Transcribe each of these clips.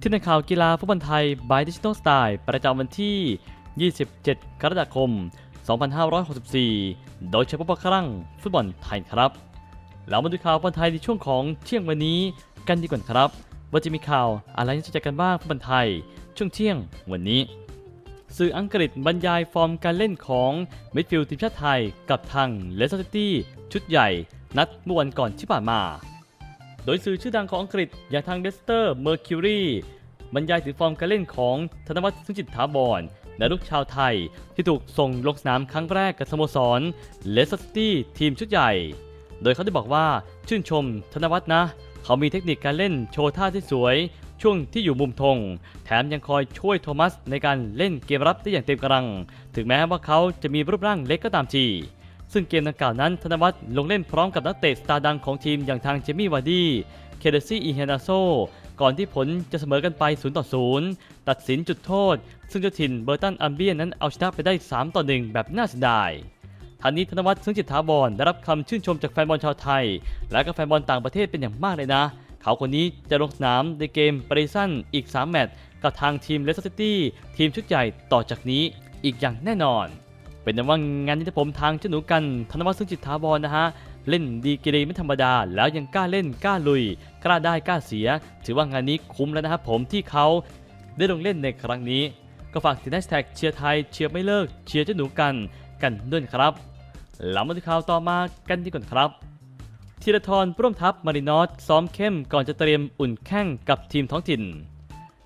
ที่ในข่าวกีฬาฟุตบอลไทย by Digital Style ประจำวันที่ 27 กรกฎาคม 2564 โดยเฉพาะครั้งฟุตบอลไทยครับ เรามาดูข่าวฟุตบอลไทยในช่วงของเที่ยงวันนี้กันดีกว่าครับ ว่าจะมีข่าวอะไรน่าสนใจกันบ้างฟุตบอลไทย ช่วงเที่ยงวันนี้ สื่ออังกฤษบรรยายฟอร์มการเล่นของมิดฟิลด์ทีมชาติไทยกับทางเลสเตอร์ซิตี้ชุดใหญ่นัดเมื่อวันก่อนที่ผ่านมา โดยสื่อชื่อดังของอังกฤษอย่างทางเลสเตอร์เมอร์คิวรีบรรยายถึงฟอร์มการเล่นของธนวัฒน์สุจิตถาวรและลูกชาวไทยที่ถูกส่งลงสนามครั้งแรกกับสโมสรเลสเตอร์ซิตี้ทีมชุดใหญ่ โดยเขาได้บอกว่าชื่นชมธนวัฒน์นะ เขามีเทคนิคการเล่นโชว์ท่าที่สวย ช่วงที่อยู่มุมธงแถมยังคอยช่วยโทมัสในการเล่นเกมรับได้อย่างเต็มกำลัง ถึงแม้ว่าเขาจะมีรูปร่างเล็กก็ตามที ซึ่งเกมดังกล่าวนั้นธนวัฒน์ลงเล่นพร้อมกับนักเตะสตาร์ดังของทีมอย่างทางเจมี่วาร์ดี้ เคเดซี่อีเฮนาโซ ก่อนที่ผลจะเสมอกันไป 0 ต่อ 0 ตัดสินจุดโทษ ซึ่งเจ้าถิ่นเบอร์ตันอัมเบียนนั้นเอาชนะไปได้ 3 ต่อ 1 แบบน่าเสียดายทางนี้ธนวัฒน์ซึ่งจิตถาวรได้รับคำชื่นชมจากแฟนบอลชาวไทย และก็แฟนบอลต่างประเทศเป็นอย่างมากเลยนะ เขาคนนี้จะลงสนามในเกมปริสันอีก 3 แมตช์กับทางทีมเลสเตอร์ซิตี้ทีมชุดใหญ่ต่อจากนี้อีกอย่างแน่นอน เป็นแต่ว่างานนี้ผมทางเจ้าหนูกันธนวัฒน์ซึ่งจิตถาวรนะฮะเล่นดีกรีไม่ธรรมดา แล้วยังกล้าเล่นกล้าลุย กล้าได้กล้าเสีย ถือว่างานนี้คุ้มแล้วนะครับผมที่เขาได้ลงเล่นในครั้งนี้ ก็ฝากติดแฮชแท็กเชียร์ไทยเชียร์ไม่เลิกเชียร์เจ้าหนูกันกันด้วยครับแล้วมาดูข่าวต่อมากันดีกว่าครับธีรทรร่วมทัพมารินอสซ้อมเข้มก่อนจะเตรียมอุ่นแข่งกับทีมท้องถิ่น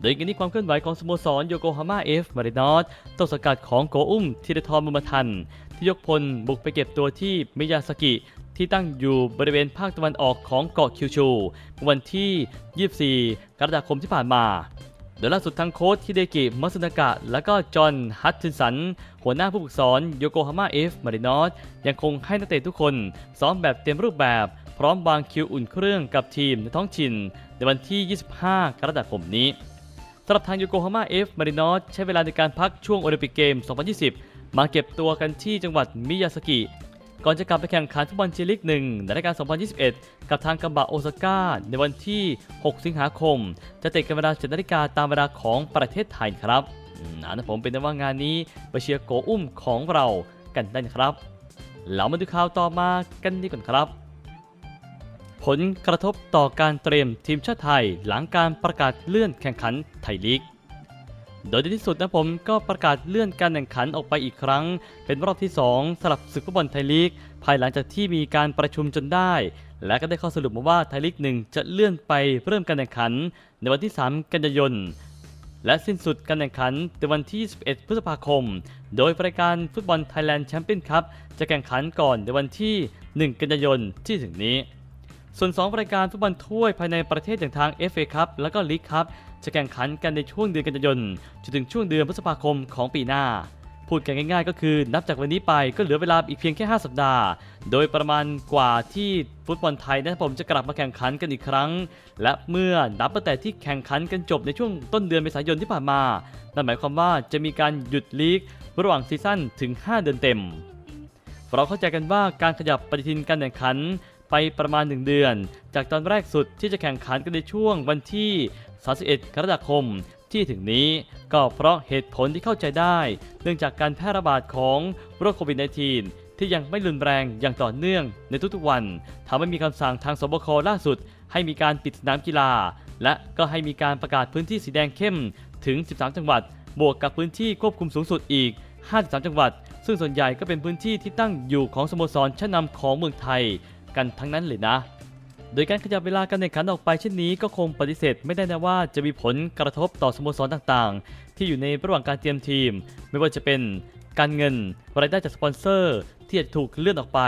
โดยกันนี้ความเคลื่อนไหวของสโมสรโยโกฮาม่าเอฟมารินอสต้นสงกัดของโกอุ้มธีรทรบุมทัน ที่ยกพลบุกไปเก็บตัวที่มิยาสกิที่ตั้งอยู่บริเวณภาคตะวันออกของเกาะคิวชู วันที่ 24 กรกฎาคมที่ผ่านมาโดยล่าสุดทั้งโค้ชฮิเดกิมัสนากะ และก็จอห์นฮัตทินสัน หัวหน้าผู้ฝึกสอนโยโกฮาม่าเอฟมารินอสยังคงให้นักเตะทุกคน ซ้อมแบบเต็มรูปแบบ พร้อมวางคิวอุ่นเครื่องกับทีมในท้องถิ่นในวันที่ 25 กรกฎาคมนี้ำหรับทางโยโกฮาม่าเอฟมารินอสใช้เวลาในการพักช่วงโอลิมปิกเกม 2020 มาเก็บตัวกันที่จังหวัดมิยาสกิ ก่อนจะกลับไปแข่งขันฟุตบอลเจลิกหนึ่งในรายการ 2021 กับทางกัมบะโอซาก้าในวันที่ 6 สิงหาคม จะเตะกันเวลา7นาฬิกาตามเวลาของประเทศไทยครับอืมนะผมเป็นแต่ว่างานนี้ไปเชียร์โกอุ้มของเรากันได้นะครับ เรามาดูข่าวต่อมากันดีกว่าครับ ผลกระทบต่อการเตรียมทีมชาติไทยหลังการประกาศเลื่อนแข่งขันไทยลีก โดยในที่สุดนะผมก็ประกาศเลื่อนการแข่งขันออกไปอีกครั้ง เป็นรอบที่ 2สำหรับศึกฟุตบอลไทยลีก ภายหลังจากที่มีการประชุมจนได้ และก็ได้ข้อสรุปมาว่าไทยลีกหนึ่งจะเลื่อนไปเริ่มการแข่งขัน ในวันที่ 3 กันยายนและสิ้นสุดการแข่งขันในวันที่21พฤษภาคม โดยรายการฟุตบอลไทยแลนด์แชมเปี้ยนคัพจะแข่งขันก่อนในวันที่ 1 กันยายนที่ถึงนี้ ส่วน 2 รายการฟุตบอลถ้วยภายในประเทศอย่างทาง FA คัพและก็ลีกคัพจะแข่งขันกันในช่วงเดือนกันยายนจนถึงช่วงเดือนพฤษภาคมของปีหน้า พูดกันง่ายๆ ก็คือนับจากวันนี้ไปก็เหลือเวลาอีกเพียงแค่ 5 สัปดาห์ โดยประมาณกว่าที่ฟุตบอลไทยนะผมจะกลับมาแข่งขันกันอีกครั้ง และเมื่อนับตั้งแต่ที่แข่งขันกันจบในช่วงต้นเดือนเมษายนที่ผ่านมา นั่นหมายความว่าจะมีการหยุดลีกระหว่างซีซั่นถึง 5 เดือนเต็มเราเข้าใจกันว่าการขยับปฏิทินการแข่งขัน ไปประมาณ 1 เดือน จากตอนแรกสุดที่จะแข่งขันกันในช่วงวันที่ 31 กรกฎาคมที่ถึงนี้ก็เพราะเหตุผลที่เข้าใจได้ เนื่องจากการแพร่ระบาดของโรคโควิด -19 ที่ยังไม่รุนแรงอย่างต่อเนื่องในทุกๆวันทำให้มีคำสั่งทางสบคล่าสุด ให้มีการปิดสนามกีฬา และก็ให้มีการประกาศพื้นที่สีแดงเข้มถึง 13 จังหวัด บวกกับพื้นที่ควบคุมสูงสุดอีก 53 จังหวัด ซึ่งส่วนใหญ่ก็เป็นพื้นที่ที่ตั้งอยู่ของสโมสรชั้นนำของเมืองไทย กันทั้งนั้นเลยนะ โดยการขยับเวลาการแข่งขันออกไปเช่นนี้ก็คงปฏิเสธไม่ได้นะว่าจะมีผลกระทบต่อสโมสรต่างๆ ที่อยู่ในระหว่างการเตรียมทีม ไม่ว่าจะเป็นการเงินรายได้จากสปอนเซอร์ ที่อาจะถูกเลื่อนออกไป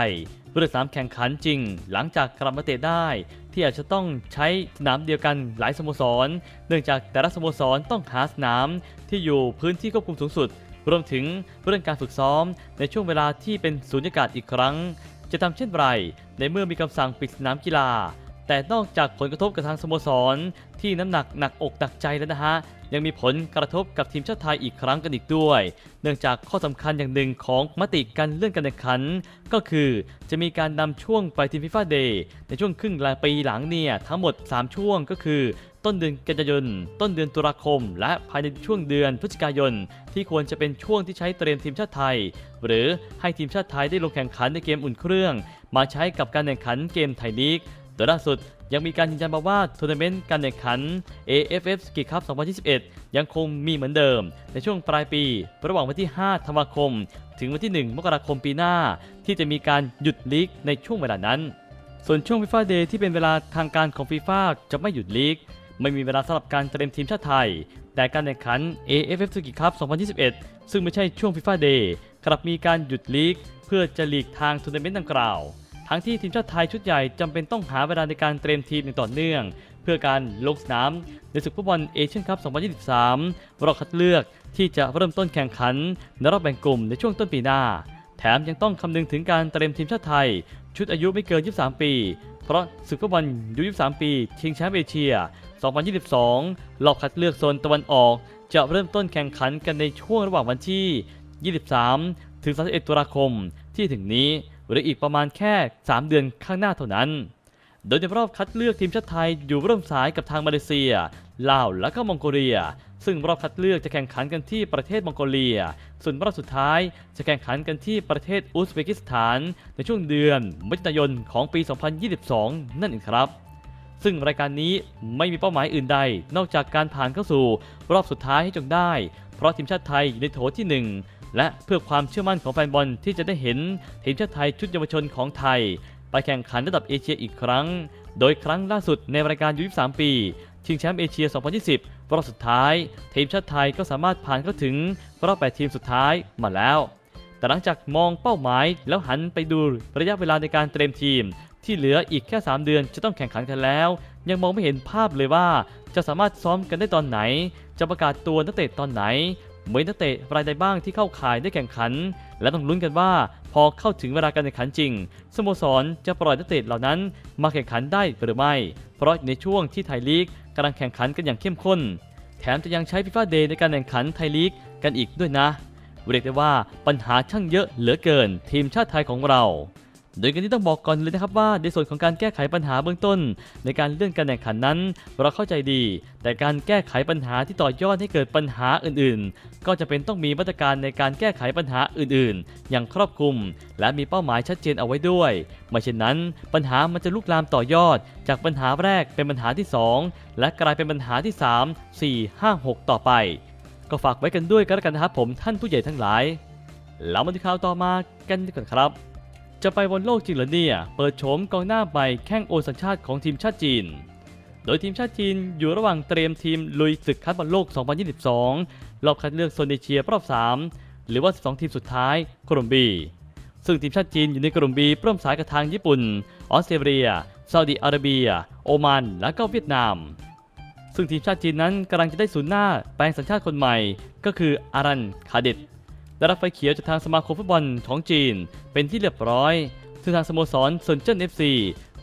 เรื่องสามแข่งขันจริง หลังจากกลับมาเตะได้ ที่อาจจะต้องใช้สนามเดียวกันหลายสโมสร เนื่องจากแต่ละสโมสรต้องหาสนามที่อยู่พื้นที่ควบคุมสูงสุด รวมถึงเรื่องการฝึกซ้อมในช่วงเวลาที่เป็นสูญญากาศอีกครั้ง จะทำเช่นไร ในเมื่อมีคำสั่งปิดสนามกีฬา แต่นอกจากผลกระทบกับทางสโมสร ที่น้ำหนักหนักอกหนักใจแล้วนะฮะ ยังมีผลกระทบกับทีมชาติไทยอีกครั้งกันอีกด้วย เนื่องจากข้อสำคัญอย่างหนึ่งของมติการเลื่อนการแข่งขัน ก็คือจะมีการนำช่วงไปทีมฟีฟ่าเดย์ในช่วงครึ่งปีหลังเนี่ยทั้งหมด 3 ช่วงก็คือ ต้นเดือนกันยายน ต้นเดือนตุลาคม และภายในช่วงเดือนพฤศจิกายน ที่ควรจะเป็นช่วงที่ใช้เตรียมทีมชาติไทย หรือให้ทีมชาติไทยได้ลงแข่งขันในเกมอุ่นเครื่อง มาใช้กับการแข่งขันเกมไทยลีก โดยล่าสุดยังมีการยืนยันมาว่าทัวร์นาเมนต์การแข่งขัน AFF Ski Cup 2021 ยังคงมีเหมือนเดิม ในช่วงปลายปี ระหว่างวันที่ 5 ธันวาคม ถึงวันที่ 1 มกราคมปีหน้า ที่จะมีการหยุดลีกในช่วงเวลานั้น ส่วนช่วงฟีฟ่าเดย์ที่เป็นเวลาทางการของฟีฟ่าจะไม่หยุดลีก ไม่มีเวลาสำหรับการเตรียมทีมชาติไทย แต่การแข่งขัน AFF Suzuki Cup 2021 ซึ่งไม่ใช่ช่วงฟีฟ่าเดย์กลับมีการหยุดลีก เพื่อจะหลีกทางทัวร์นาเมนต์ดังกล่าว ทั้งที่ทีมชาติไทยชุดใหญ่จำเป็นต้องหาเวลาในการเตรียมทีมอย่างต่อเนื่อง เพื่อการลงสนามในศึกฟุตบอลเอเชียนคัพ 2023 รอบคัดเลือกที่จะเริ่มต้นแข่งขันในรอบแบ่งกลุ่มในช่วงต้นปีหน้า แถมยังต้องคำนึงถึงการเตรียมทีมชาติไทย ชุดอายุไม่เกิน 23 ปี เพราะศึกฟุตบอลยู23 ปีชิงแชมป์เอเชีย 2022 รอบคัดเลือกโซนตะวันออก จะเริ่มต้นแข่งขันกันในช่วงระหว่างวันที่ 23 ถึง 31 ตุลาคมที่ถึงนี้ หรืออีกประมาณแค่ 3 เดือนข้างหน้าเท่านั้น โดยในรอบคัดเลือกทีมชาติไทยอยู่ร่วมสายกับทางมาเลเซีย ลาว และก็มองโกเลีย ซึ่งรอบคัดเลือกจะแข่งขันกันที่ประเทศมองโกเลีย ส่วนรอบสุดท้ายจะแข่งขันกันที่ประเทศอุซเบกิสถาน ในช่วงเดือนมิถุนายนของปี 2022 นั่นเองครับซึ่งรายการนี้ไม่มีเป้าหมายอื่นใด นอกจากการผ่านเข้าสู่ รอบสุดท้ายให้จงได้ เพราะทีมชาติไทยอยู่ในโถที่1 และเพื่อความเชื่อมั่นของแฟนบอลที่จะได้เห็นทีมชาติไทยชุดเยาวชนของไทย ไปแข่งขันระดับเอเชียอีกครั้ง โดยครั้งล่าสุดในรายการยู23 ปี ชิงแชมป์เอเชีย 2020 รอบสุดท้าย ทีมชาติไทยก็สามารถผ่านเข้าถึงรอบ8ทีมสุดท้ายมาแล้ว แต่หลังจากมองเป้าหมายแล้วหันไปดูระยะเวลาในการเตรียมทีม ที่เหลืออีกแค่ 3 เดือนจะต้องแข่งขันกันแล้ว ยังมองไม่เห็นภาพเลยว่าจะสามารถซ้อมกันได้ตอนไหน จะประกาศตัวนักเตะตอนไหน เหมือนนักเตะรายใดบ้างที่เข้าข่ายได้แข่งขัน และต้องลุ้นกันว่าพอเข้าถึงเวลาการแข่งขันจริง สโมสรจะปล่อยนักเตะเหล่านั้นมาแข่งขันได้หรือไม่ เพราะในช่วงที่ไทยลีกกำลังแข่งขันกันอย่างเข้มข้น แถมจะยังใช้ฟีฟ่าเดย์ในการแข่งขันไทยลีกกันอีกด้วยนะเรียกได้ว่าปัญหาช่างเยอะเหลือเกินทีมชาติไทยของเรา โดยกันที่ต้องบอกก่อนเลยนะครับว่าในส่วนของการแก้ไขปัญหาเบื้องต้น ในการเลื่อนการแข่งขันนั้น เราเข้าใจดี แต่การแก้ไขปัญหาที่ต่อยอดให้เกิดปัญหาอื่นๆ ก็จะเป็นต้องมีมาตรการในการแก้ไขปัญหาอื่นๆ อย่างครอบคลุม และมีเป้าหมายชัดเจนเอาไว้ด้วยไม่เช่นนั้น ปัญหามันจะลุกลามต่อยอด จากปัญหาแรกเป็นปัญหาที่สองและกลายเป็นปัญหาที่สามสี่ห้าหกต่อไป ก็ฝากไว้กันด้วยกันแล้วกันนะครับผมท่านผู้ใหญ่ทั้งหลายแล้วมาดูข่าวต่อมากันดีกว่าครับ จะไปบนโลกจริงเหรอเนี่ย เปิดโฉมกองหน้าใหม่แข้งโอสัญชาติของทีมชาติจีน โดยทีมชาติจีนอยู่ระหว่างเตรียมทีมลุยศึกคัดบอลโลก 2022 รอบคัดเลือกโซนเอเชียรอบ 3 หรือว่า 12 ทีมสุดท้ายโคลอมบีซึ่งทีมชาติจีนอยู่ในกลุ่มบีร่วมสายกับทางญี่ปุ่น ออสเตรเลีย ซาอุดิอาระเบีย โอมาน และก็เวียดนาม ซึ่งทีมชาติจีนนั้นกำลังจะได้ศูนย์หน้าแปลงสัญชาติคนใหม่ ก็คืออารัน คาเดต ได้รับไฟเขียวจากทางสมาคมฟุตบอลของจีน เป็นที่เรียบร้อย ซึ่งทางสโมสรเซนเจิ้นเอฟซี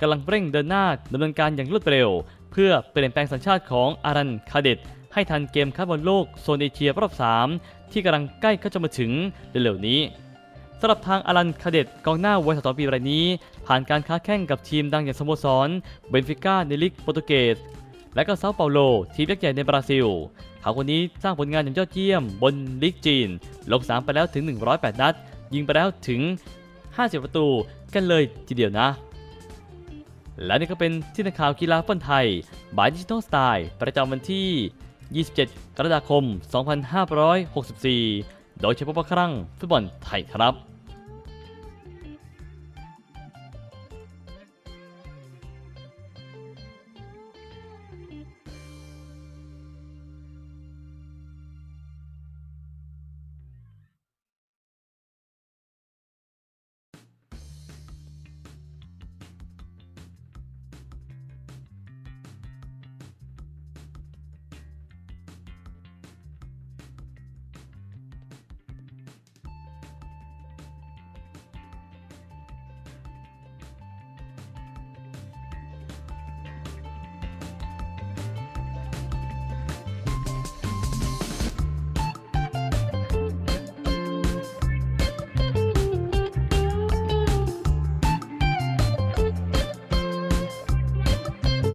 กำลังเร่งเดินหน้าดำเนินการอย่างรวดเร็ว เพื่อเปลี่ยนแปลงสัญชาติของอารันคาเดตให้ทันเกมคัดบอลโลกโซนเอเชียรอบ 3 ที่กำลังใกล้เข้าจะมาถึงเร็วๆนี้สำหรับทางอารันคาเดตกองหน้าวัย32ปีรายนี้ ผ่านการค้าแข่งกับทีมดังอย่างสโมสรเบนฟิก้าในลีกโปรตุเกสและก็เซาเปาโลทีมยักษ์ใหญ่ในบราซิล เขาคนนี้สร้างผลงานอย่างยอดเยี่ยมบนลีกจีนลงสนามไปแล้วถึง 108 นัด ยิงไปแล้วถึง 50 ประตูกันเลยทีเดียวนะ และนี่ก็เป็นที่นักข่าวกีฬาฟุตบอลไทย บายดิจิทัลสไตล์ประจำวันที่ 27 กรกฎาคม 2564 โดยเฉพาะครั้งฟุตบอลไทยครับ